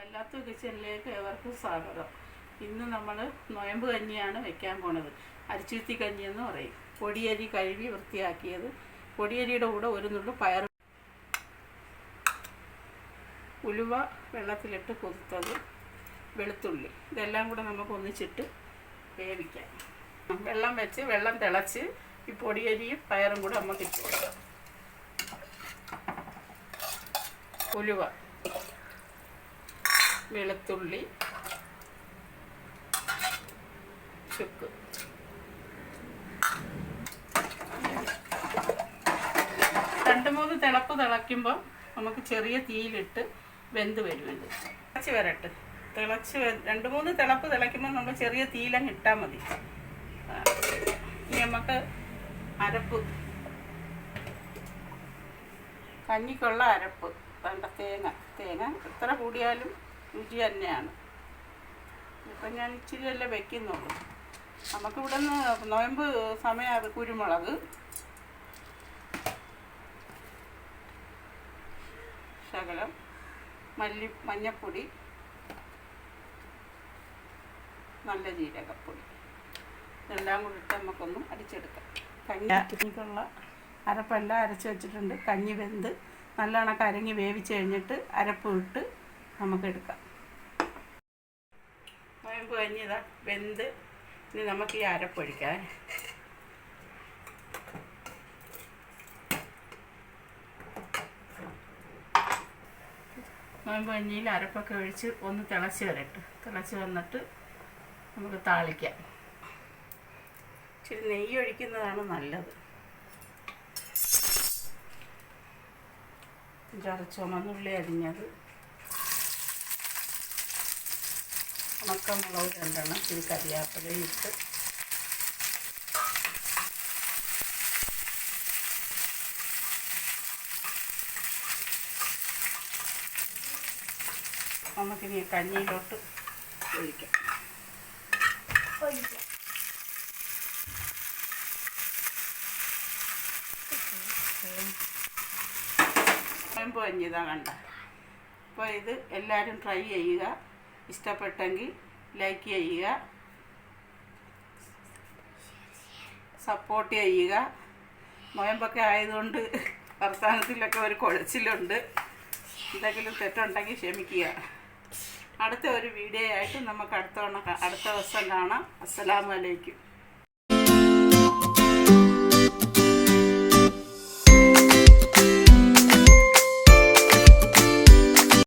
കല്ലാത്ത കിച്ചണിലേക്ക് ഏവർക്കും സ്വാഗതം. ഇന്ന് നമ്മൾ നോയമ്പ് കഞ്ഞിയാണ് വെക്കാൻ പോണത്. അരിച്ചുരുത്തി കഞ്ഞി എന്ന് പറയും. പൊടിയരി കഴുകി വൃത്തിയാക്കിയത്. പൊടിയരിയുടെ കൂടെ ഒരു നുള്ളു പയർ ഉലുവ വെള്ളത്തിലിട്ട് കൊതുത്തത് വെളുത്തുള്ളി. ഇതെല്ലാം കൂടെ നമുക്ക് ഒന്നിച്ചിട്ട് വേവിക്കാം. വെള്ളം വെച്ച് വെള്ളം തിളച്ച് ഈ പൊടിയരിയും പയറും കൂടെ നമുക്ക് ഇട്ട് കൊടുക്കാം. ഉലുവ. വെളുത്തുള്ളി ചുക്ക് രണ്ട് മൂന്ന് തിളപ്പ് തിളയ്ക്കുമ്പോൾ നമുക്ക് ചെറിയ തീയിലിട്ട് വെന്ത് വരും ഇത് തിളച്ച് വരട്ടെ. തിളച്ച് രണ്ട് മൂന്ന് തിളപ്പ് തിളയ്ക്കുമ്പോൾ നമ്മൾ ചെറിയ തീയിലങ്ങ് ഇട്ടാൽ മതി. ഇനി നമുക്ക് അരപ്പ്. കഞ്ഞിക്കുള്ള അരപ്പ്. വേണ്ട തേങ്ങ. തേങ്ങ എത്ര കൂടിയാലും രുചി തന്നെയാണ്. ഇപ്പം ഞാൻ ഇച്ചിരി അല്ല വെക്കുന്നുള്ളൂ. നമുക്കിവിടെ നിന്ന് നോയമ്പ് സമയമാണ് കുരുമുളക്. ശകലം മല്ലി മഞ്ഞപ്പൊടി നല്ല ജീരകപ്പൊടി. ഇതെല്ലാം കൂടി ഇട്ട് നമുക്കൊന്ന് അടിച്ചെടുക്കാം. കഞ്ഞിക്കുള്ള അരപ്പെല്ലാം അരച്ച് വെച്ചിട്ടുണ്ട്. കഞ്ഞി വെന്ത് നല്ലോണം കരങ്ങി വേവിച്ച് കഴിഞ്ഞിട്ട് അരപ്പ് ഇട്ട് നമുക്കെടുക്കാം. നോയമ്പ് കഴിഞ്ഞതാ വെന്ത്. ഇനി നമുക്ക് ഈ അരപ്പൊഴിക്കാം നോയമ്പ് കഞ്ഞിയിൽ അരപ്പൊക്കെ ഒഴിച്ച് ഒന്ന് തിളച്ച് വരട്ടെ തിളച്ച് വന്നിട്ട് നമുക്ക് താളിക്കാം. ഇച്ചിരി നെയ്യ് ഒഴിക്കുന്നതാണ് നല്ലത്. അഞ്ചാറ് ചുമന്നുള്ളി അരിഞ്ഞത്. ഉണക്കമുളക് രണ്ടെണ്ണം ഇച്ചിരി കരിയാപ്പിലയും ഇട്ട്. നമുക്കിനി കഞ്ഞിയിലോട്ട് ഒഴിക്കാം. നോയമ്പ് കഞ്ഞിതാ കണ്ട. അപ്പോൾ ഇത് എല്ലാവരും ട്രൈ ചെയ്യുക. ഇഷ്ടപ്പെട്ടെങ്കിൽ ലൈക്ക് ചെയ്യുക സപ്പോർട്ട് ചെയ്യുക. നോയമ്പൊക്കെ ആയതുകൊണ്ട് വർത്തമാനത്തിലൊക്കെ ഒരു കുഴച്ചിലുണ്ട്. എന്തെങ്കിലും തെറ്റുണ്ടെങ്കിൽ ക്ഷമിക്കുക. അടുത്ത ഒരു വീഡിയോ ആയിട്ട് നമുക്ക് അടുത്ത അടുത്ത ദിവസം കാണാം. അസ്സലാമലൈക്കും